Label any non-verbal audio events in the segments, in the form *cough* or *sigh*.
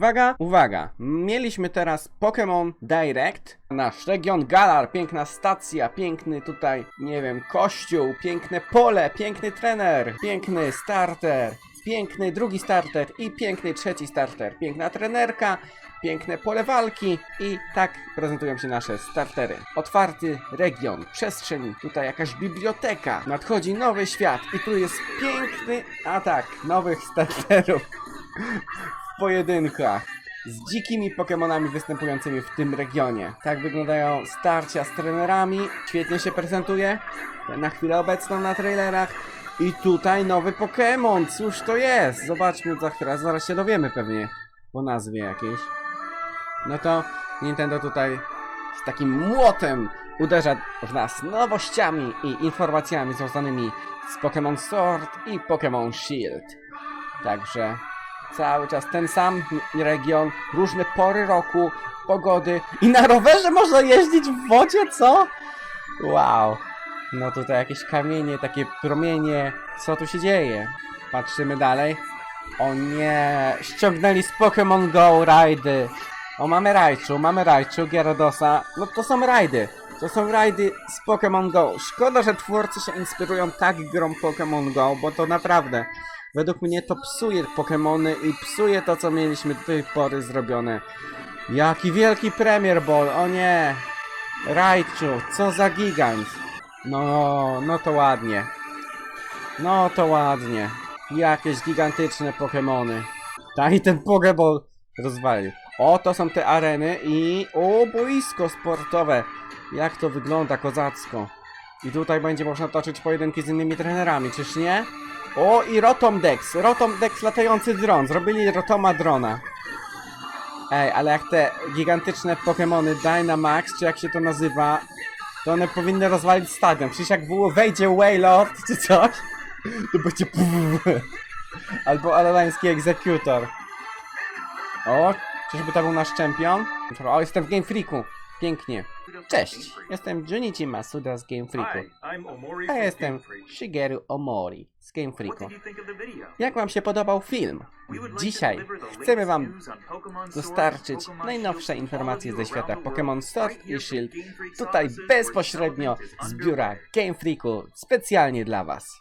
Uwaga, uwaga. Mieliśmy teraz Pokémon Direct. Nasz region Galar, piękna stacja, piękny tutaj, nie wiem, kościół, piękne pole, piękny trener, piękny starter, piękny drugi starter i piękny trzeci starter. Piękna trenerka, piękne pole walki i tak prezentują się nasze startery. Otwarty region, przestrzeń, tutaj jakaś biblioteka, nadchodzi nowy świat i tu jest piękny atak nowych starterów pojedynkach z dzikimi Pokémonami występującymi w tym regionie. Tak wyglądają starcia z trenerami, świetnie się prezentuje na chwilę obecną na trailerach. I tutaj nowy Pokémon, cóż to jest? Zobaczmy za chwilę, zaraz się dowiemy pewnie po nazwie jakiejś. No to Nintendo tutaj z takim młotem uderza w nas nowościami i informacjami związanymi z Pokémon Sword i Pokémon Shield. Także cały czas ten sam region, różne pory roku, pogody i na rowerze można jeździć w wodzie, co? Wow. No tutaj jakieś kamienie, takie promienie. Co tu się dzieje? Patrzymy dalej. O nie, ściągnęli z Pokémon Go rajdy. O, mamy Raichu, mamy Raichu, Gyaradosa. No to są rajdy. To są rajdy z Pokémon Go. Szkoda, że twórcy się inspirują tak grą Pokémon Go, bo to naprawdę według mnie to psuje Pokémony i psuje to, co mieliśmy do tej pory zrobione. Jaki wielki Premier Ball, o nie! Raichu, co za gigant! No, no to ładnie. No to ładnie. Jakieś gigantyczne Pokémony. I ten Pokéball rozwalił. O, to są te areny i... O, boisko sportowe. Jak to wygląda kozacko. I tutaj będzie można toczyć pojedynki z innymi trenerami, czyż nie? O, i Rotom Dex. Rotom Dex latający dron. Zrobili Rotoma drona. Ej, ale jak te gigantyczne Pokémony Dynamax, czy jak się to nazywa, to one powinny rozwalić stadion. Przecież jak było wejdzie Waylord czy coś, to będzie *laughs* Albo alelański egzekutor. O, czyżby to był nasz czempion? O, jestem w Game Freaku. Pięknie. Cześć, jestem Junichi Masuda z Game Freaku. A jestem Shigeru Omori z Game Freaku. Jak wam się podobał film? Dzisiaj chcemy wam dostarczyć najnowsze informacje ze świata Pokémon Sword i Shield tutaj bezpośrednio z biura Game Freaku specjalnie dla was.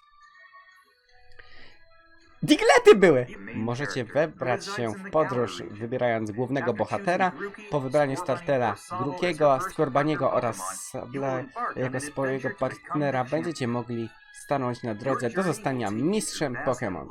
Diglety były! Możecie wybrać się w podróż, wybierając głównego bohatera. Po wybraniu startera Grukiego, Skorbaniego oraz Sabla jako swojego partnera będziecie mogli stanąć na drodze do zostania mistrzem Pokémon.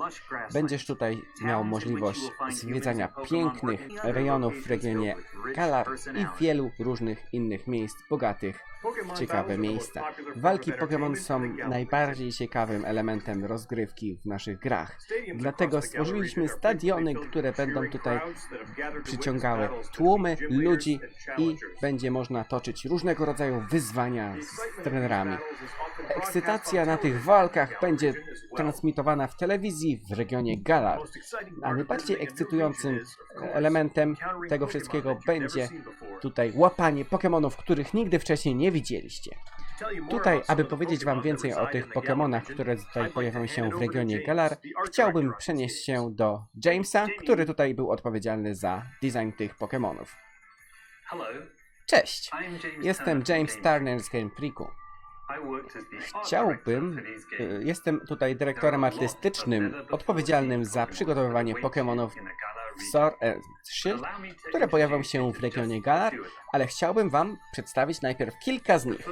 Będziesz tutaj miał możliwość zwiedzania pięknych rejonów w regionie Galar i wielu różnych innych miejsc bogatych w ciekawe miejsca. Walki Pokémon są najbardziej ciekawym elementem rozgrywki w naszych grach. Dlatego stworzyliśmy stadiony, które będą tutaj przyciągały tłumy ludzi i będzie można toczyć różnego rodzaju wyzwania z trenerami. Ekscytacja na tych walkach będzie transmitowana w telewizji w regionie Galar. A najbardziej ekscytującym elementem tego wszystkiego będzie tutaj łapanie Pokémonów, których nigdy wcześniej nie widzieliście. Tutaj, aby powiedzieć wam więcej o tych Pokémonach, które tutaj pojawią się w regionie Galar, chciałbym przenieść się do Jamesa, który tutaj był odpowiedzialny za design tych Pokémonów. Cześć! Jestem James Turner z Game Freaku. Chciałbym, y, jestem tutaj dyrektorem artystycznym odpowiedzialnym za przygotowywanie Pokémonów w Sword and Shield, które pojawią się w regionie Galar, ale chciałbym wam przedstawić najpierw kilka z nich.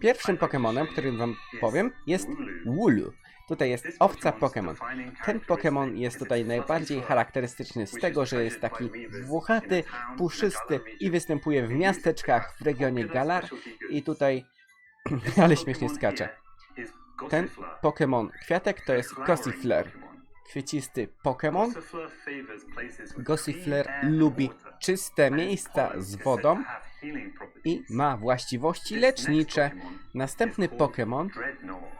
Pierwszym Pokémonem, którym wam powiem, jest Wooloo. Tutaj jest owca Pokémon. Ten Pokémon jest tutaj najbardziej charakterystyczny z tego, że jest taki włochaty, puszysty i występuje w miasteczkach w regionie Galar i tutaj *clears throat* ale śmiesznie skacze. Ten Pokémon kwiatek to jest Gossifleur. Kwiecisty Pokémon. Gossifleur lubi czyste miejsca z wodą i ma właściwości lecznicze. Następny Pokémon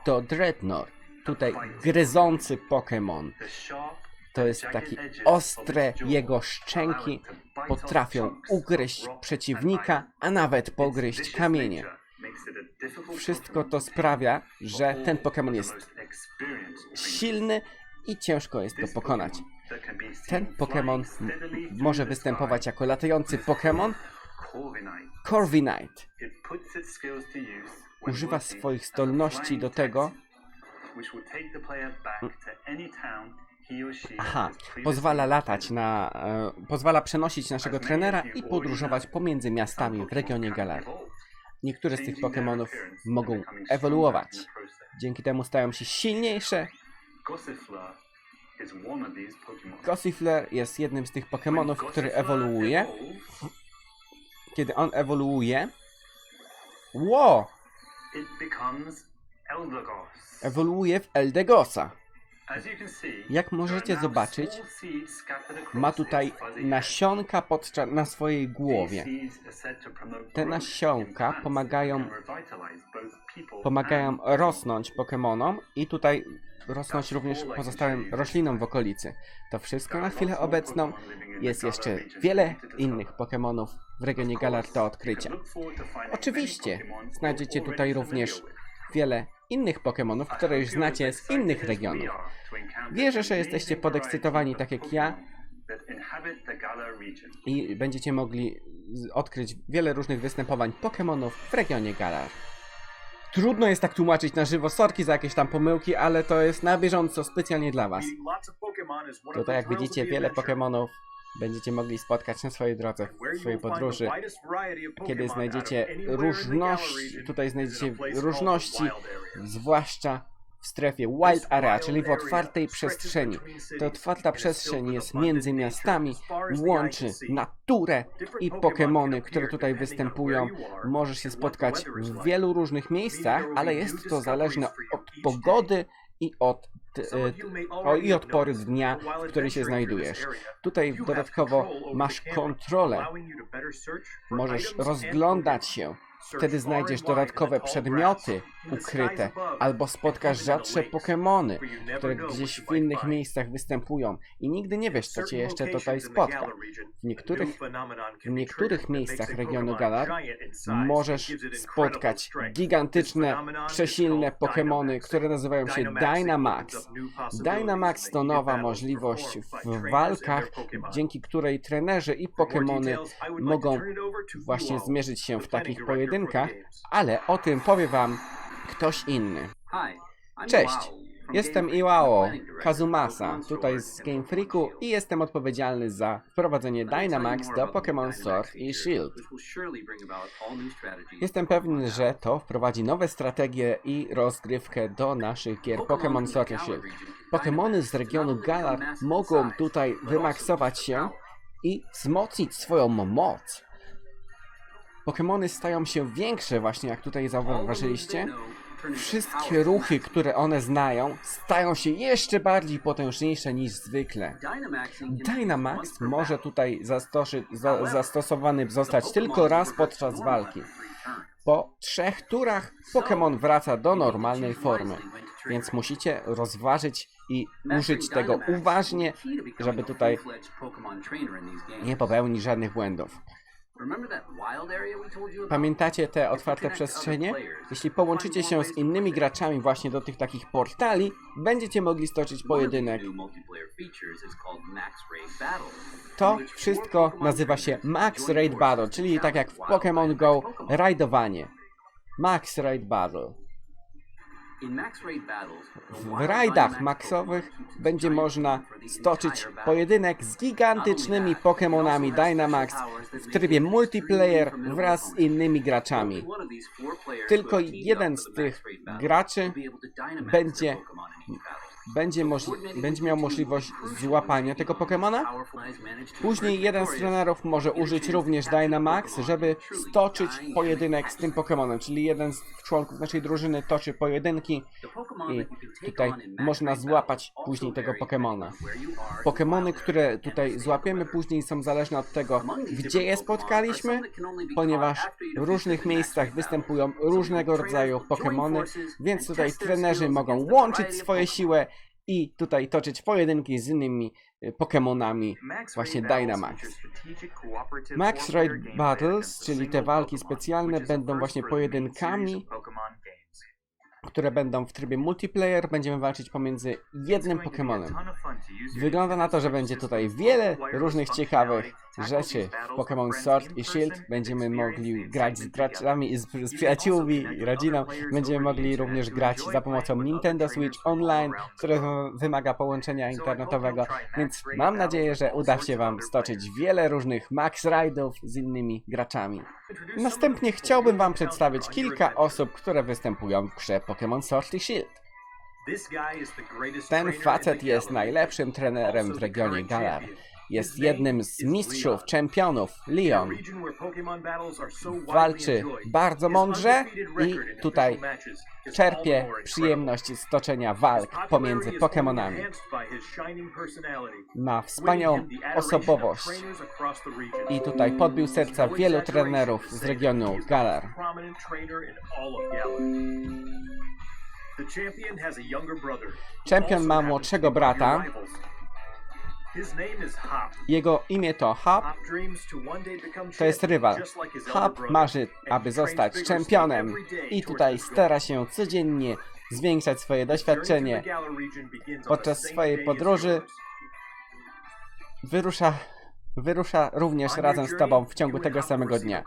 to Dreadnought. Tutaj gryzący Pokémon. To jest taki ostre, jego szczęki potrafią ugryźć przeciwnika, a nawet pogryźć kamienie. Wszystko to sprawia, że ten Pokémon jest silny i ciężko jest go pokonać. Ten Pokémon może występować jako latający Pokémon Corviknight. Używa swoich zdolności do tego, aha, pozwala latać na, e, pozwala przenosić naszego trenera i podróżować pomiędzy miastami w regionie Galar. Niektóre z tych Pokémonów mogą ewoluować. Dzięki temu stają się silniejsze. Gossifleur jest jednym z tych Pokémonów, który ewoluuje. Kiedy on ewoluuje, Ło! Ewoluuje w Eldegosa. Jak możecie zobaczyć, ma tutaj nasionka podczas, na swojej głowie. Te nasionka pomagają, pomagają rosnąć Pokemonom i tutaj rosnąć również pozostałym roślinom w okolicy. To wszystko na chwilę obecną. Jest jeszcze wiele innych Pokemonów w regionie Galar do odkrycia. Oczywiście znajdziecie tutaj również wiele innych Pokemonów, które już znacie z innych regionów. Wierzę, że jesteście podekscytowani tak jak ja i będziecie mogli odkryć wiele różnych występowań Pokemonów w regionie Galar. Trudno jest tak tłumaczyć na żywo, sorki za jakieś tam pomyłki, ale to jest na bieżąco specjalnie dla was. Tutaj jak widzicie wiele Pokemonów będziecie mogli spotkać na swojej drodze, w swojej podróży. Kiedy znajdziecie różności, tutaj znajdziecie różności, zwłaszcza w strefie Wild Area, czyli w otwartej przestrzeni. Ta otwarta przestrzeń jest między miastami, łączy naturę i Pokémony, które tutaj występują. Możesz się spotkać w wielu różnych miejscach, ale jest to zależne od pogody i od, o, i od pory dnia, w której się znajdujesz. Tutaj dodatkowo masz kontrolę. Możesz rozglądać się. Wtedy znajdziesz dodatkowe przedmioty ukryte, albo spotkasz rzadsze Pokémony, które gdzieś w innych miejscach występują i nigdy nie wiesz, co cię jeszcze tutaj spotka. W niektórych, w niektórych miejscach regionu Galar możesz spotkać gigantyczne, przesilne Pokémony, które nazywają się Dynamax. Dynamax to nowa możliwość w walkach, dzięki której trenerzy i Pokémony mogą właśnie zmierzyć się w takich pojedynkach, ale o tym powie wam ktoś inny. Cześć, jestem Iwao Kazumasa, tutaj z Game Freaku i jestem odpowiedzialny za wprowadzenie Dynamax do Pokémon Sword i Shield. Jestem pewny, że to wprowadzi nowe strategie i rozgrywkę do naszych gier Pokémon Sword i Shield. Pokémony z regionu Galar mogą tutaj wymaksować się i wzmocnić swoją moc. Pokémony stają się większe właśnie, jak tutaj zauważyliście. Wszystkie ruchy, które one znają, stają się jeszcze bardziej potężniejsze niż zwykle. Dynamax może tutaj zastoszy, za, zastosowany zostać tylko raz podczas walki. Po trzech turach Pokémon wraca do normalnej formy, więc musicie rozważyć i użyć tego uważnie, żeby tutaj nie popełnić żadnych błędów. Pamiętacie te otwarte przestrzenie? Jeśli połączycie się z innymi graczami właśnie do tych takich portali, będziecie mogli stoczyć pojedynek. To wszystko nazywa się Max Raid Battle, czyli tak jak w Pokémon Go, rajdowanie. Max Raid Battle. W rajdach maksowych będzie można stoczyć pojedynek z gigantycznymi Pokémonami Dynamax w trybie multiplayer wraz z innymi graczami. Tylko jeden z tych graczy będzie, będzie, będzie miał możliwość złapania tego Pokémona. Później jeden z trenerów może użyć również Dynamax, żeby stoczyć pojedynek z tym Pokémonem, czyli jeden z członków naszej drużyny toczy pojedynki i tutaj można złapać później tego Pokémona. Pokémony, które tutaj złapiemy później są zależne od tego, gdzie je spotkaliśmy, ponieważ w różnych miejscach występują różnego rodzaju Pokémony, więc tutaj trenerzy mogą łączyć swoje siły i tutaj toczyć pojedynki z innymi y, Pokémonami. Właśnie Dynamax. Max Raid Battles, czyli te walki specjalne, będą właśnie pojedynkami które będą w trybie multiplayer. Będziemy walczyć pomiędzy jednym Pokemonem. Wygląda na to, że będzie tutaj wiele różnych ciekawych rzeczy w Pokémon Sword i Shield. Będziemy mogli grać z graczami i z, z przyjaciółmi i rodziną. Będziemy mogli również grać za pomocą Nintendo Switch Online, które wymaga połączenia internetowego. Więc mam nadzieję, że uda się Wam stoczyć wiele różnych Max Ride'ów z innymi graczami. Następnie chciałbym Wam przedstawić kilka osób, które występują w grze Pokémon Sword i Shield. Ten facet jest najlepszym trenerem w regionie Galar. Jest jednym z mistrzów, czempionów, Leon. Walczy bardzo mądrze i tutaj czerpie przyjemność z toczenia walk pomiędzy Pokemonami. Ma wspaniałą osobowość i tutaj podbił serca wielu trenerów z regionu Galar. Czempion ma młodszego brata. Jego imię to Hop. To jest rywal. Hop marzy, aby zostać czempionem i tutaj stara się codziennie zwiększać swoje doświadczenie. Podczas swojej podróży Wyrusza, wyrusza również razem z tobą w ciągu tego samego dnia.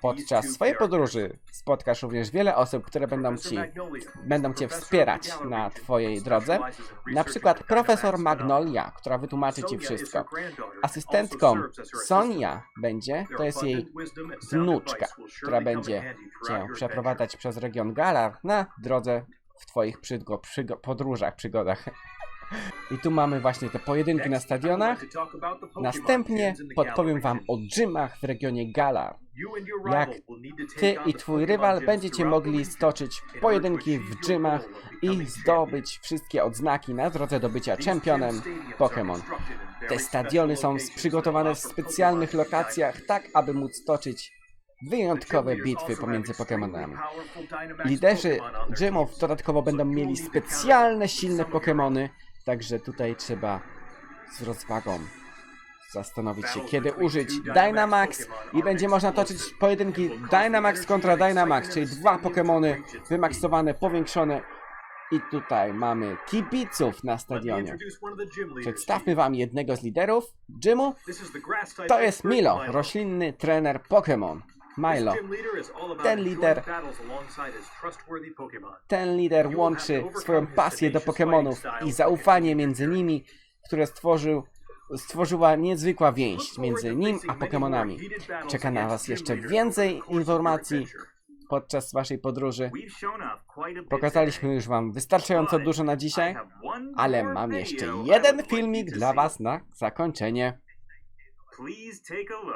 Podczas swojej podróży spotkasz również wiele osób, które będą ci będą cię wspierać na twojej drodze. Na przykład profesor Magnolia, która wytłumaczy ci wszystko. Asystentką Sonia będzie, to jest jej wnuczka, która będzie cię przeprowadzać przez region Galar na drodze w twoich podróżach, przygodach. I tu mamy właśnie te pojedynki na stadionach. Następnie podpowiem wam o gymach w regionie Galar. Jak Ty i twój rywal będziecie mogli stoczyć pojedynki w gymach i zdobyć wszystkie odznaki na drodze do bycia czempionem Pokémon. Te stadiony są przygotowane w specjalnych lokacjach, tak aby móc toczyć wyjątkowe bitwy pomiędzy Pokémonami. Liderzy gymów dodatkowo będą mieli specjalne, silne Pokémony, także tutaj trzeba z rozwagą zastanowić się, kiedy użyć Dynamax i będzie można toczyć pojedynki Dynamax kontra Dynamax, czyli dwa Pokémony wymaksowane, powiększone i tutaj mamy kibiców na stadionie. Przedstawmy wam jednego z liderów gymu. To jest Milo, roślinny trener Pokémon. Milo. Ten lider Ten lider łączy swoją pasję do Pokémonów i zaufanie między nimi, które stworzył, stworzyła niezwykła więź między nim a Pokémonami. Czeka na Was jeszcze więcej informacji podczas Waszej podróży. Pokazaliśmy już Wam wystarczająco dużo na dzisiaj, ale mam jeszcze jeden filmik dla Was na zakończenie.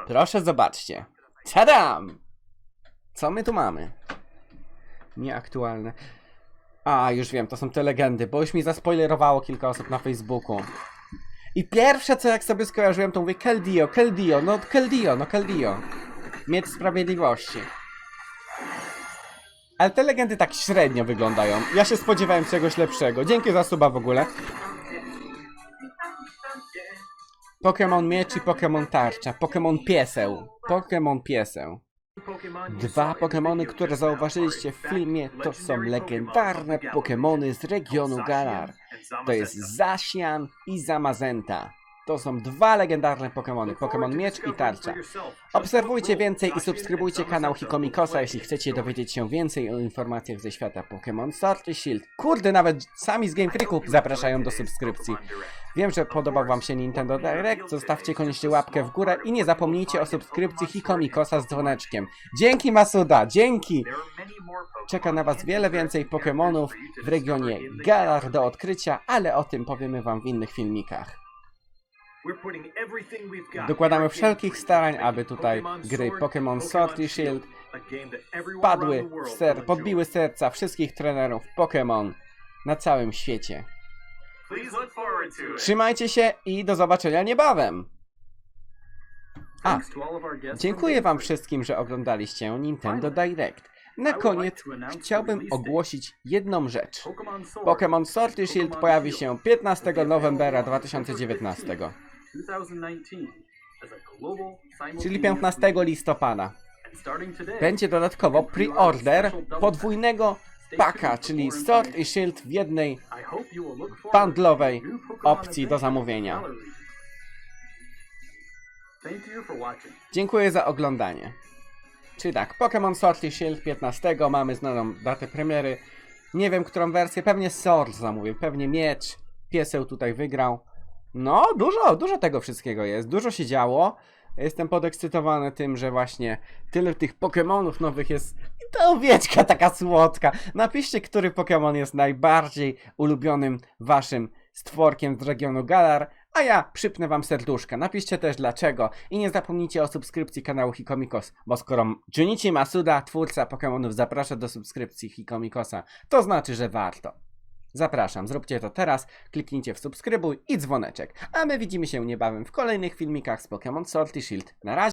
Proszę zobaczcie. Tadam! Co my tu mamy? Nieaktualne. A, już wiem, to są te legendy, bo już mi zaspoilerowało kilka osób na Facebooku. I pierwsze co jak sobie skojarzyłem, to mówię Keldio, Keldio, no Keldio, no Keldio. Miecz Sprawiedliwości. Ale te legendy tak średnio wyglądają. Ja się spodziewałem czegoś lepszego. Dzięki za suba w ogóle. Pokémon Miecz i Pokémon Tarcza. Pokémon Pieseł. Pokémon Pieseł. Dwa Pokémony, które zauważyliście w filmie, to są legendarne Pokémony z regionu Galar. To jest Zasian i Zamazenta. To są dwa legendarne Pokémony, Pokémon Miecz i Tarcza. Obserwujcie więcej i subskrybujcie kanał Hikomikosa, jeśli chcecie dowiedzieć się więcej o informacjach ze świata Pokémon Sword i Shield. Kurde, nawet sami z Game Freaku zapraszają do subskrypcji. Wiem, że podobał wam się Nintendo Direct, zostawcie koniecznie łapkę w górę i nie zapomnijcie o subskrypcji Hikomikosa z dzwoneczkiem. Dzięki Masuda, dzięki! Czeka na was wiele więcej Pokémonów w regionie Galar do odkrycia, ale o tym powiemy wam w innych filmikach. Dokładamy wszelkich starań, aby tutaj gry Pokémon Sword i Shield padły w ser, podbiły serca wszystkich trenerów Pokémon na całym świecie. Trzymajcie się i do zobaczenia niebawem! A, dziękuję wam wszystkim, że oglądaliście Nintendo Direct. Na koniec chciałbym ogłosić jedną rzecz. Pokémon Sword i Shield pojawi się 15 novembra 2019, czyli 15 listopada. Będzie dodatkowo pre-order podwójnego paka, czyli Sword i Shield w jednej bandlowej opcji do zamówienia. Dziękuję za oglądanie. Czyli tak, Pokémon Sword i Shield 15 mamy znaną datę premiery. Nie wiem, którą wersję, pewnie Sword zamówię, pewnie miecz, pieseł tutaj wygrał. No, dużo, dużo tego wszystkiego jest, dużo się działo. Jestem podekscytowany tym, że właśnie tyle tych Pokémonów nowych jest. I ta owieczka taka słodka. Napiszcie, który Pokémon jest najbardziej ulubionym waszym stworkiem z regionu Galar, a ja przypnę wam serduszka. Napiszcie też dlaczego i nie zapomnijcie o subskrypcji kanału Hikomikos, bo skoro Junichi Masuda, twórca Pokémonów, zaprasza do subskrypcji Hikomikosa, to znaczy, że warto. Zapraszam, zróbcie to teraz, kliknijcie w subskrybuj i dzwoneczek, a my widzimy się niebawem w kolejnych filmikach z Pokémon Sword i Shield. Na razie!